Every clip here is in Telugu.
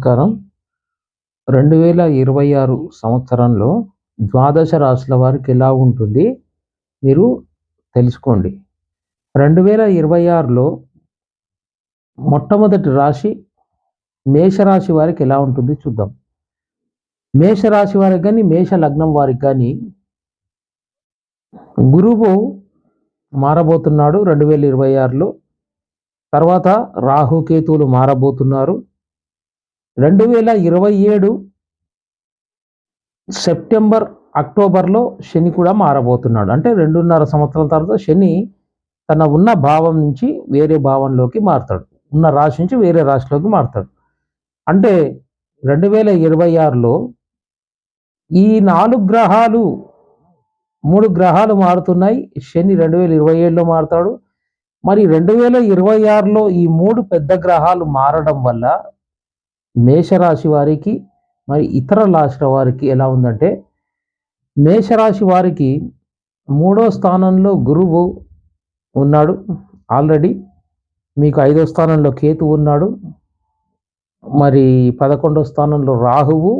నమస్కారం. రెండు వేల ఇరవై ఆరు సంవత్సరంలో ద్వాదశ రాశుల వారికి ఎలా ఉంటుంది మీరు తెలుసుకోండి. రెండు వేల ఇరవై ఆరులో మొట్టమొదటి రాశి మేషరాశి వారికి ఎలా ఉంటుంది చూద్దాం. మేషరాశి వారికి కానీ మేష లగ్నం వారికి కానీ గురువు మారబోతున్నాడు రెండు వేల ఇరవై ఆరులో. తర్వాత రాహుకేతువులు మారబోతున్నారు. రెండు వేల ఇరవై ఏడు సెప్టెంబర్ అక్టోబర్లో శని కూడా మారబోతున్నాడు. అంటే రెండున్నర సంవత్సరాల తర్వాత శని తన ఉన్న భావం నుంచి వేరే భావంలోకి మారుతాడు. ఉన్న రాశి నుంచి వేరే రాశిలోకి మారుతాడు. అంటే రెండు వేల ఇరవై ఆరులో ఈ నాలుగు గ్రహాలు మూడు గ్రహాలు మారుతున్నాయి. శని రెండు వేల ఇరవై ఏడులో మారుతాడు. మరి రెండు వేల ఇరవై ఆరులో ఈ మూడు పెద్ద గ్రహాలు మారడం వల్ల మేషరాశి వారికి మరి ఇతర రాశుల వారికి ఎలా ఉందంటే మేషరాశి వారికి మూడో స్థానంలో గురువు ఉన్నాడు. ఆల్రెడీ మీకు ఐదో స్థానంలో కేతు ఉన్నాడు. మరి పదకొండో స్థానంలో రాహువు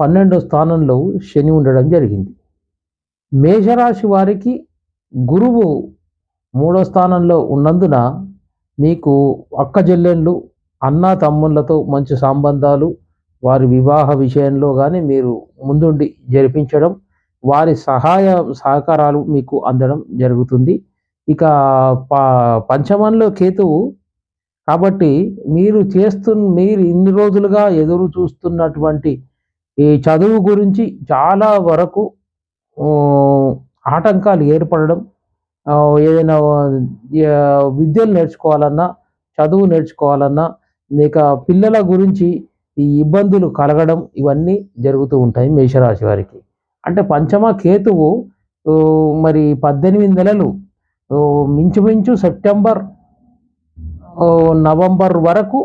పన్నెండో స్థానంలో శని ఉండడం జరిగింది. మేషరాశి వారికి గురువు మూడో స్థానంలో ఉన్నందున మీకు అక్క చెల్లెళ్ళు అన్న తమ్ముళ్ళతో మంచి సంబంధాలు వారి వివాహ విషయంలో కానీ మీరు ముందుండి జరిపించడం వారి సహాయ సహకారాలు మీకు అందడం జరుగుతుంది. ఇక ప పంచమంలో కేతువు కాబట్టి మీరు చేస్తు మీరు ఇన్ని రోజులుగా ఎదురు చూస్తున్నటువంటి ఈ చదువు గురించి చాలా వరకు ఆటంకాలు ఏర్పడడం ఏదైనా విద్యలు నేర్చుకోవాలన్నా చదువు నేర్చుకోవాలన్నా ఇక పిల్లల గురించి ఈ ఇబ్బందులు కలగడం ఇవన్నీ జరుగుతూ ఉంటాయి మేషరాశి వారికి. అంటే పంచమ కేతువు మరి పద్దెనిమిది నెలలు మించుమించు సెప్టెంబర్ నవంబర్ వరకు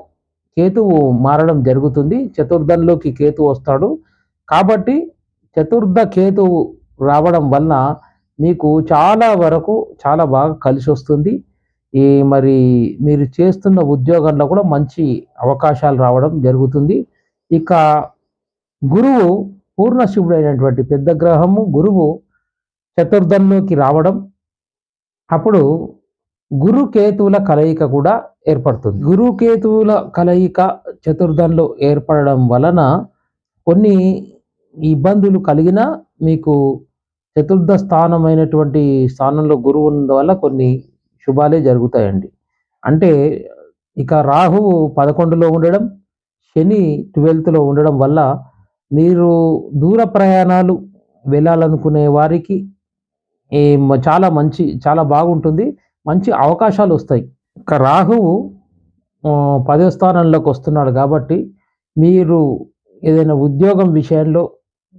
కేతువు మారడం జరుగుతుంది. చతుర్థంలోకి కేతు వస్తాడు. కాబట్టి చతుర్థ కేతువు రావడం వల్ల మీకు చాలా వరకు చాలా బాగా కలిసి వస్తుంది ఈ మరి మీరు చేస్తున్న ఉద్యోగంలో కూడా మంచి అవకాశాలు రావడం జరుగుతుంది. ఇక గురువు పూర్ణశివుడైనటువంటి పెద్ద గ్రహము గురువు చతుర్థంలోకి రావడం అప్పుడు గురుకేతువుల కలయిక కూడా ఏర్పడుతుంది. గురుకేతువుల కలయిక చతుర్థంలో ఏర్పడడం వలన కొన్ని ఇబ్బందులు కలిగినా మీకు చతుర్థ స్థానమైనటువంటి స్థానంలో గురువు వల్ల కొన్ని శుభాలే జరుగుతాయండి. అంటే ఇక రాహువు పదకొండులో ఉండడం శని ట్వెల్త్లో ఉండడం వల్ల మీరు దూర ప్రయాణాలు వెళ్ళాలనుకునే వారికి చాలా మంచి చాలా బాగుంటుంది. మంచి అవకాశాలు వస్తాయి. ఇక రాహువు పదో స్థానంలోకి వస్తున్నాడు కాబట్టి మీరు ఏదైనా ఉద్యోగం విషయంలో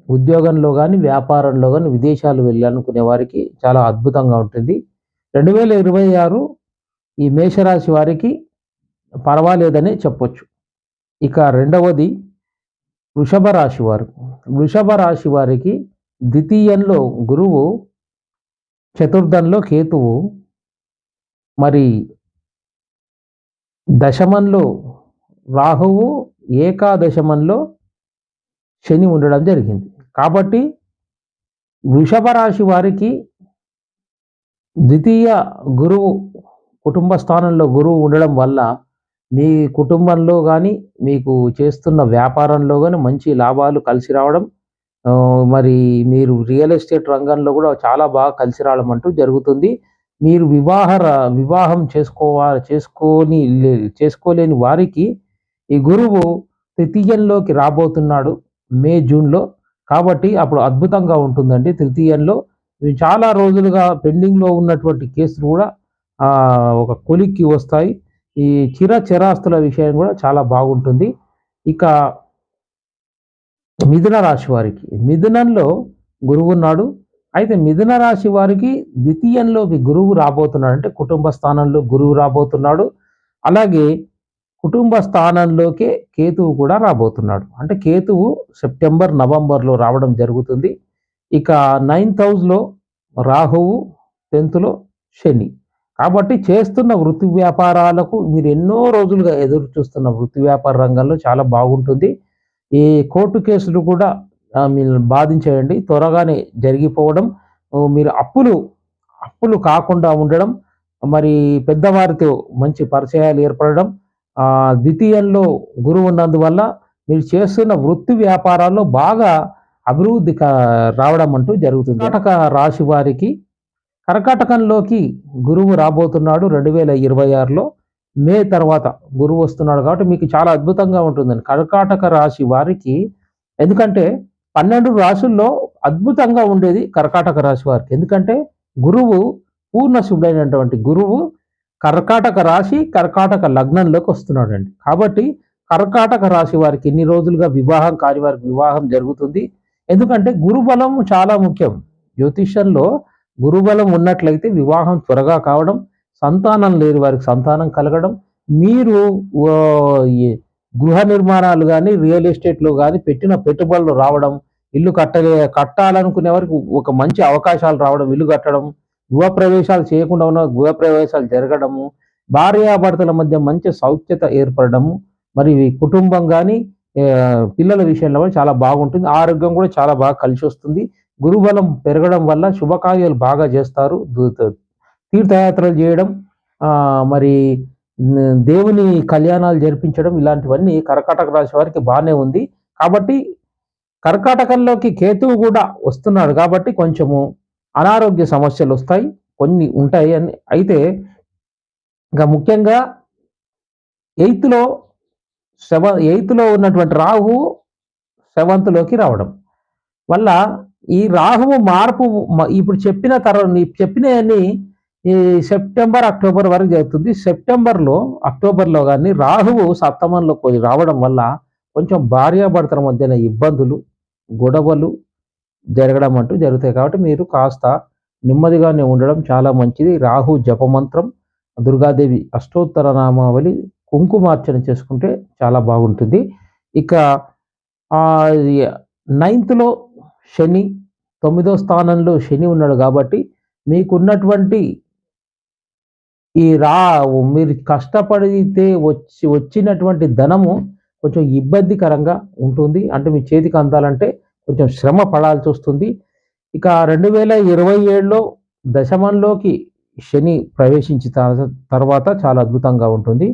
ఉద్యోగంలో కానీ వ్యాపారంలో కానీ విదేశాలు వెళ్ళాలనుకునే వారికి చాలా అద్భుతంగా ఉంటుంది. రెండు వేల ఇరవై ఆరు ఈ మేషరాశి వారికి పర్వాలేదని చెప్పొచ్చు. ఇక రెండవది వృషభ రాశి వారు. వృషభ రాశి వారికి ద్వితీయంలో గురువు చతుర్థంలో కేతువు మరి దశమంలో రాహువు ఏకాదశమంలో శని ఉండడం జరిగింది. కాబట్టి వృషభ రాశి వారికి ద్వితీయ గురువు కుటుంబ స్థానంలో గురువు ఉండడం వల్ల మీ కుటుంబంలో కానీ మీకు చేస్తున్న వ్యాపారంలో కానీ మంచి లాభాలు కలిసి రావడం మరి మీరు రియల్ ఎస్టేట్ రంగంలో కూడా చాలా బాగా కలిసి రావడం అంటూ జరుగుతుంది. మీరు వివాహ వివాహం చేసుకోవా చేసుకొని చేసుకోలేని వారికి ఈ గురువు తృతీయంలోకి రాబోతున్నాడు మే జూన్లో. కాబట్టి అప్పుడు అద్భుతంగా ఉంటుందండి తృతీయంలో. చాలా రోజులుగా పెండింగ్లో ఉన్నటువంటి కేసులు కూడా ఒక కొలిక్కి వస్తాయి. ఈ చిర చిరాస్తుల విషయం కూడా చాలా బాగుంటుంది. ఇక మిథున రాశి వారికి మిథునంలో గురువు ఉన్నాడు. అయితే మిథున రాశి వారికి ద్వితీయంలోకి గురువు రాబోతున్నాడు. అంటే కుటుంబ స్థానంలో గురువు రాబోతున్నాడు. అలాగే కుటుంబ స్థానంలోకే కేతువు కూడా రాబోతున్నాడు. అంటే కేతువు సెప్టెంబర్ నవంబర్లో రావడం జరుగుతుంది. ఇక నైన్త్ హౌస్లో రాహువు టెన్త్లో శని. కాబట్టి చేస్తున్న వృత్తి వ్యాపారాలకు మీరు ఎన్నో రోజులుగా ఎదురు చూస్తున్న వృత్తి వ్యాపార రంగంలో చాలా బాగుంటుంది. ఈ కోర్టు కేసులు కూడా మీరు బాధించేయండి. త్వరగానే జరిగిపోవడం మీరు అప్పులు అప్పులు కాకుండా ఉండడం మరి పెద్దవారితో మంచి పరిచయాలు ఏర్పడడం ద్వితీయంలో గురువు ఉన్నందువల్ల మీరు చేస్తున్న వృత్తి వ్యాపారాల్లో బాగా అభివృద్ధి రావడం అంటూ జరుగుతుంది. కర్కాటక రాశి వారికి కర్కాటకంలోకి గురువు రాబోతున్నాడు రెండు వేల ఇరవై ఆరులో. మే తర్వాత గురువు వస్తున్నాడు కాబట్టి మీకు చాలా అద్భుతంగా ఉంటుందండి. కర్కాటక రాశి వారికి ఎందుకంటే పన్నెండు రాశుల్లో అద్భుతంగా ఉండేది కర్కాటక రాశి వారికి. ఎందుకంటే గురువు పూర్ణ శుభుడైనటువంటి గురువు కర్కాటక రాశి కర్కాటక లగ్నంలోకి వస్తున్నాడండి. కాబట్టి కర్కాటక రాశి వారికి ఇన్ని రోజులుగా వివాహం కాని వారికి వివాహం జరుగుతుంది. ఎందుకంటే గురుబలం చాలా ముఖ్యం. జ్యోతిష్యంలో గురుబలం ఉన్నట్లయితే వివాహం త్వరగా కావడం సంతానం లేని వారికి సంతానం కలగడం మీరు ఈ గృహ నిర్మాణాలు కానీ రియల్ ఎస్టేట్లో కానీ పెట్టిన పెట్టుబడులు రావడం ఇల్లు కట్టలే కట్టాలనుకునే వారికి ఒక మంచి అవకాశాలు రావడం ఇల్లు కట్టడం గృహ ప్రవేశాలు చేయకుండా ఉన్న గృహ ప్రవేశాలు జరగడము భార్యాభర్తల మధ్య మంచి సౌఖ్యత ఏర్పడము మరి కుటుంబం కానీ పిల్లల విషయంలో కూడా చాలా బాగుంటుంది. ఆరోగ్యం కూడా చాలా బాగా కలిసి వస్తుంది గురుబలం పెరగడం వల్ల శుభకార్యాలు బాగా చేస్తారు. తీర్థయాత్రలు చేయడం మరి దేవుని కళ్యాణాలు జరిపించడం ఇలాంటివన్నీ కర్కాటక రాశి వారికి బాగానే ఉంది. కాబట్టి కర్కాటకంలోకి కేతువు కూడా వస్తున్నాడు కాబట్టి కొంచెము అనారోగ్య సమస్యలు వస్తాయి. కొన్ని ఉంటాయి. అని అయితే ఇంకా ముఖ్యంగా ఎయిత్లో సెవ ఎయిత్లో ఉన్నటువంటి రాహు సెవెంత్లోకి రావడం వల్ల ఈ రాహువు మార్పు ఇప్పుడు చెప్పిన తర్వాత చెప్పినవన్నీ ఈ సెప్టెంబర్ అక్టోబర్ వరకు జరుగుతుంది. సెప్టెంబర్లో అక్టోబర్లో కానీ రాహువు సప్తమంలో రావడం వల్ల కొంచెం భార్యాభర్తల మధ్యన ఇబ్బందులు గొడవలు జరగడం అంటూ జరుగుతాయి కాబట్టి మీరు కాస్త నెమ్మదిగానే ఉండడం చాలా మంచిది. రాహు జపమంత్రం దుర్గాదేవి అష్టోత్తర నామావళి కుంకుమార్చన చేసుకుంటే చాలా బాగుంటుంది. ఇక నైన్త్లో శని తొమ్మిదో స్థానంలో శని ఉన్నాడు కాబట్టి మీకున్నటువంటి ఈ రా మీరు కష్టపడితే వచ్చి వచ్చినటువంటి ధనము కొంచెం ఇబ్బందికరంగా ఉంటుంది. అంటే మీ చేతికి అందాలంటే కొంచెం శ్రమ పడాల్సి వస్తుంది. ఇక రెండు వేల ఇరవై ఏడులో దశమంలోకి శని ప్రవేశించిన తర్వాత చాలా అద్భుతంగా ఉంటుంది.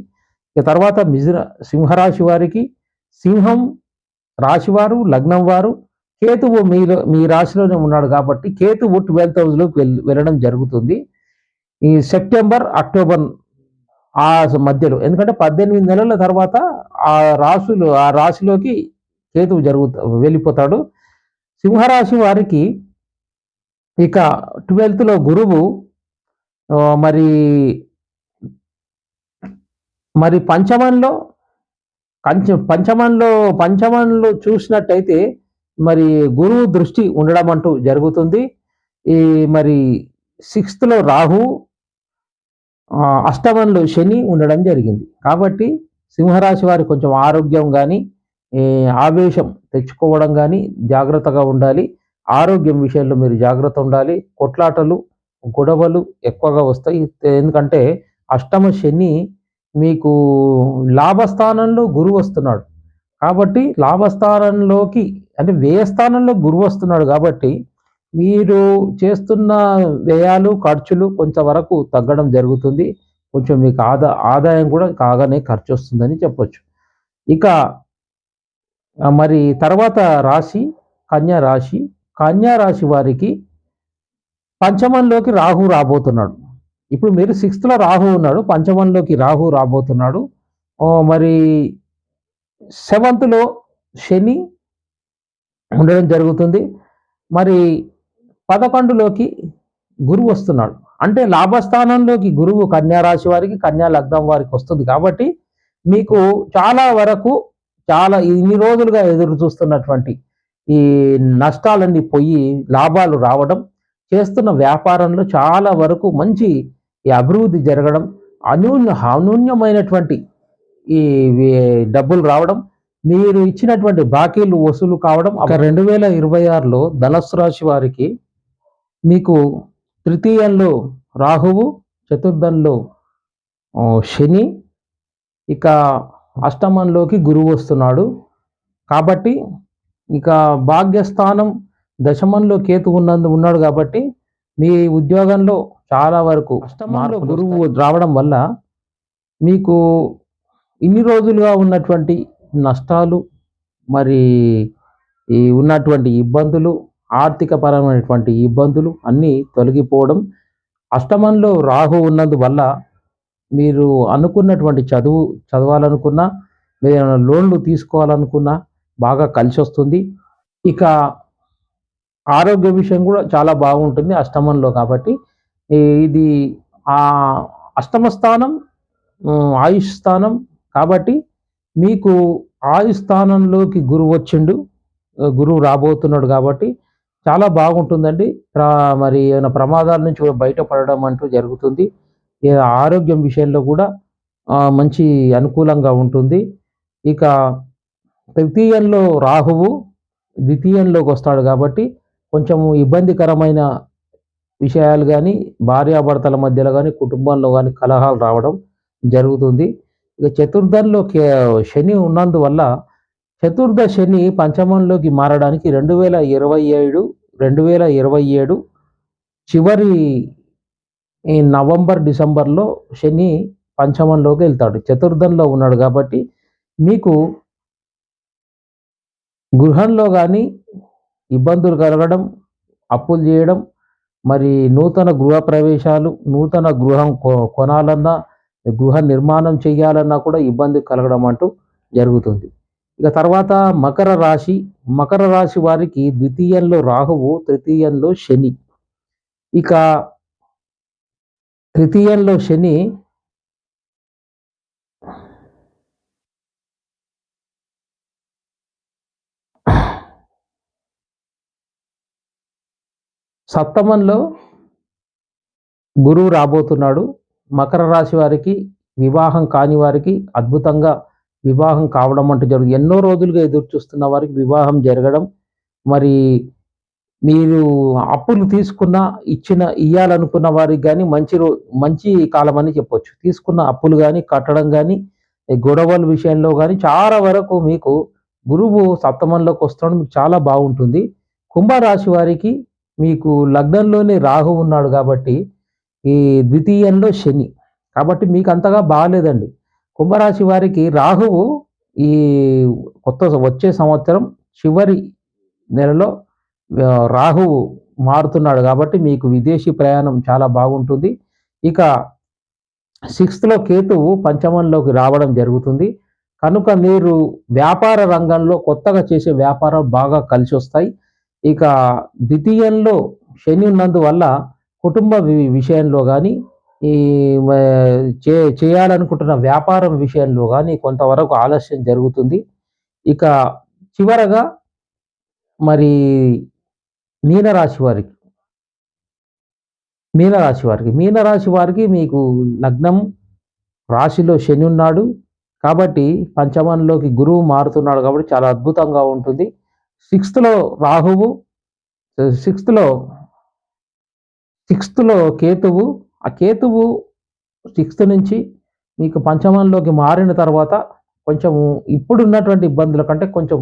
ఇక తర్వాత మిజున సింహరాశి వారికి సింహం రాశివారు లగ్నం వారు కేతువు మీలో మీ రాశిలోనే ఉన్నాడు కాబట్టి కేతువు ట్వెల్త్ హౌస్లోకి వెళ్ వెళ్ళడం జరుగుతుంది. ఈ సెప్టెంబర్ అక్టోబర్ ఆ మధ్యలో ఎందుకంటే పద్దెనిమిది నెలల తర్వాత ఆ రాశులు ఆ రాశిలోకి కేతువు జరుగుతా వెళ్ళిపోతాడు. సింహరాశి వారికి ఇక ట్వెల్త్లో గురువు మరి మరి పంచమంలో కంచ పంచమంలో పంచమంలో చూసినట్టయితే మరి గురువు దృష్టి ఉండడం అంటూ జరుగుతుంది. ఈ మరి సిక్స్త్లో రాహు అష్టమంలో శని ఉండడం జరిగింది. కాబట్టి సింహరాశి వారి కొంచెం ఆరోగ్యం కానీ ఆవేశం తెచ్చుకోవడం కానీ జాగ్రత్తగా ఉండాలి. ఆరోగ్యం విషయంలో మీరు జాగ్రత్త ఉండాలి. కొట్లాటలు గొడవలు ఎక్కువగా వస్తాయి. ఎందుకంటే అష్టమ శని మీకు లాభస్థానంలో గురువు వస్తున్నాడు. కాబట్టి లాభస్థానంలోకి అంటే వ్యయస్థానంలో గురువు వస్తున్నాడు కాబట్టి మీరు చేస్తున్న వ్యయాలు ఖర్చులు కొంతవరకు తగ్గడం జరుగుతుంది. కొంచెం మీకు ఆదా ఆదాయం కూడా కాగానే ఖర్చు వస్తుందని చెప్పొచ్చు. ఇక మరి తర్వాత రాశి కన్యా రాశి. కన్యా రాశి వారికి పంచమంలోకి రాహు రాబోతున్నాడు. ఇప్పుడు మీరు సిక్స్త్లో రాహు ఉన్నాడు పంచమంలోకి రాహు రాబోతున్నాడు. మరి సెవెంత్లో శని ఉండడం జరుగుతుంది. మరి పదకొండులోకి గురువు వస్తున్నాడు. అంటే లాభస్థానంలోకి గురువు కన్యా రాశి వారికి కన్యా లగ్నం వారికి వస్తుంది కాబట్టి మీకు చాలా వరకు చాలా ఇన్ని రోజులుగా ఎదురు చూస్తున్నటువంటి ఈ నష్టాలన్నీ పోయి లాభాలు రావడం చేస్తున్న వ్యాపారంలో చాలా వరకు మంచి ఈ అభివృద్ధి జరగడం అనూన్య అనూన్యమైనటువంటి ఈ డబ్బులు రావడం మీరు ఇచ్చినటువంటి బాకీలు వసూలు కావడం ఒక రెండు వేల ఇరవై ఆరులో ధనస్సు రాశి వారికి మీకు తృతీయంలో రాహువు చతుర్థంలో శని ఇక అష్టమంలోకి గురువు వస్తున్నాడు. కాబట్టి ఇక భాగ్యస్థానం దశమంలో కేతు ఉన్నందు ఉన్నాడు కాబట్టి మీ ఉద్యోగంలో చాలా వరకు అష్టమంలో గురువు రావడం వల్ల మీకు ఇన్ని రోజులుగా ఉన్నటువంటి నష్టాలు మరి ఈ ఉన్నటువంటి ఇబ్బందులు ఆర్థిక పరమైనటువంటి ఇబ్బందులు అన్నీ తొలగిపోవడం అష్టమంలో రాహు ఉన్నందువల్ల మీరు అనుకున్నటువంటి చదువు చదవాలనుకున్నా మీరు ఏమైనా లోన్లు తీసుకోవాలనుకున్నా బాగా కలిసి వస్తుంది ఇక ఆరోగ్య విషయం కూడా చాలా బాగుంటుంది అష్టమంలో కాబట్టి ఇది ఆ అష్టమ స్థానం ఆయుష్ స్థానం కాబట్టి మీకు ఆయుష్ స్థానంలోకి గురువు వచ్చిండు గురువు రాబోతున్నాడు కాబట్టి చాలా బాగుంటుందండి. మరి ఏమైనా ప్రమాదాల నుంచి కూడా బయటపడడం అంటూ జరుగుతుంది. ఆరోగ్యం విషయంలో కూడా మంచి అనుకూలంగా ఉంటుంది. ఇక తృతీయంలో రాహువు ద్వితీయంలోకి వస్తాడు కాబట్టి కొంచెము ఇబ్బందికరమైన విషయాలు కానీ భార్యాభర్తల మధ్యలో కానీ కుటుంబంలో కానీ కలహాలు రావడం జరుగుతుంది. ఇక చతుర్థంలో శని ఉన్నందువల్ల చతుర్థ శని పంచమంలోకి మారడానికి రెండు వేల ఇరవై ఏడు రెండు వేల ఇరవై ఏడు చివరి ఈ నవంబర్ డిసెంబర్లో శని పంచమంలోకి వెళ్తాడు. చతుర్థంలో ఉన్నాడు కాబట్టి మీకు గృహంలో కానీ ఇబ్బందులు కలగడం అప్పులు చేయడం మరి నూతన గృహ ప్రవేశాలు నూతన గృహం కొ- కొనాలన్నా గృహ నిర్మాణం చేయాలన్నా కూడా ఇబ్బంది కలగడం అంటూ జరుగుతుంది. ఇక తర్వాత మకర రాశి మకర రాశి వారికి ద్వితీయంలో రాహువు తృతీయంలో శని. ఇక తృతీయంలో శని సప్తమంలో గురువు రాబోతున్నాడు. మకర రాశి వారికి వివాహం కాని వారికి అద్భుతంగా వివాహం కావడం అంటూ జరుగుతుంది. ఎన్నో రోజులుగా ఎదురు చూస్తున్న వారికి వివాహం జరగడం. మరి మీరు అప్పులు తీసుకున్న ఇచ్చిన ఇయ్యాలనుకున్న వారికి కానీ మంచి రో మంచి కాలం అని చెప్పొచ్చు. తీసుకున్న అప్పులు కానీ కట్టడం కానీ గొడవల విషయంలో కానీ చాలా వరకు మీకు గురువు సప్తమంలోకి వస్తాడు మీకు చాలా బాగుంటుంది. కుంభరాశి వారికి మీకు లగ్నంలోనే రాహు ఉన్నాడు కాబట్టి ఈ ద్వితీయంలో శని. కాబట్టి మీకు అంతగా బాగాలేదండి. కుంభరాశి వారికి రాహువు ఈ కొత్త వచ్చే సంవత్సరం చివరి నెలలో రాహువు మారుతున్నాడు కాబట్టి మీకు విదేశీ ప్రయాణం చాలా బాగుంటుంది. ఇక సిక్స్త్లో కేతువు పంచమంలోకి రావడం జరుగుతుంది. కనుక మీరు వ్యాపార రంగంలో కొత్తగా చేసే వ్యాపారం బాగా కలిసి వస్తాయి. ఇక ద్వితీయంలో శని ఉన్నందువల్ల కుటుంబ వి- విషయంలో కానీ ఈ చే చేయాలనుకుంటున్న వ్యాపారం విషయంలో కానీ కొంతవరకు ఆలస్యం జరుగుతుంది. ఇక చివరగా మరి మీనరాశి వారికి మీనరాశి వారికి మీనరాశి వారికి మీకు లగ్నం రాశిలో శని ఉన్నాడు. కాబట్టి పంచమంలోకి గురువు మారుతున్నాడు కాబట్టి చాలా అద్భుతంగా ఉంటుంది. సిక్స్త్లో రాహువు సిక్స్త్లో సిక్స్త్లో కేతువు. ఆ కేతువు సిక్స్త్ నుంచి మీకు పంచమంలోకి మారిన తర్వాత కొంచెం ఇప్పుడు ఉన్నటువంటి ఇబ్బందుల కంటే కొంచెం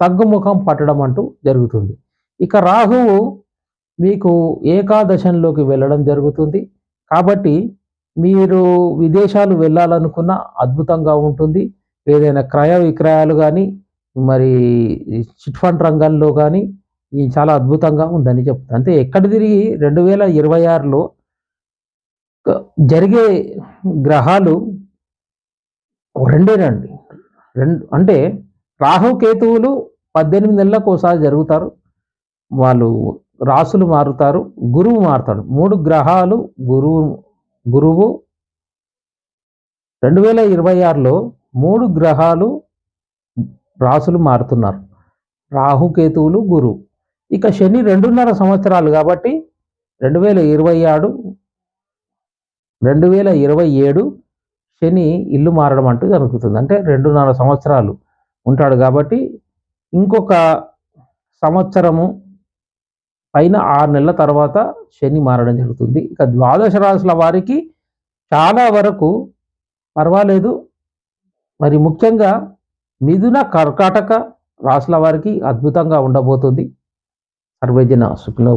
తగ్గుముఖం పట్టడం అంటూ జరుగుతుంది. ఇక రాహువు మీకు ఏకాదశంలోకి వెళ్ళడం జరుగుతుంది. కాబట్టి మీరు విదేశాలు వెళ్ళాలనుకున్న అద్భుతంగా ఉంటుంది. ఏదైనా క్రయ విక్రయాలు కానీ మరి చిట్ ఫండ్ రంగంలో కానీ ఇది చాలా అద్భుతంగా ఉందని చెప్తుంది అంటే ఎక్కడ తిరిగి రెండు వేల ఇరవై ఆరులో జరిగే గ్రహాలు రెండేనండి. రెండు అంటే రాహు కేతువులు పద్దెనిమిది నెలలకు ఒకసారి జరుగుతారు. వాళ్ళు రాసులు మారుతారు గురువు మారుతాడు. మూడు గ్రహాలు గురువు గురువు. రెండు వేల ఇరవై ఆరులో మూడు గ్రహాలు రాసులు మారుతున్నారు. రాహు కేతువులు ఇక శని రెండున్నర సంవత్సరాలు కాబట్టి రెండు వేల ఇరవై ఆడు రెండు వేల ఇరవై ఏడు శని ఇల్లు మారడం అంటూ జరుగుతుంది. అంటే రెండున్నర సంవత్సరాలు ఉంటాడు కాబట్టి ఇంకొక సంవత్సరము పైన ఆరు నెలల తర్వాత శని మారడం జరుగుతుంది. ఇక ద్వాదశ రాశుల వారికి చాలా వరకు పర్వాలేదు. మరి ముఖ్యంగా మిథున కర్కాటక రాసుల వారికి అద్భుతంగా ఉండబోతుంది. సర్వజన సుఖినో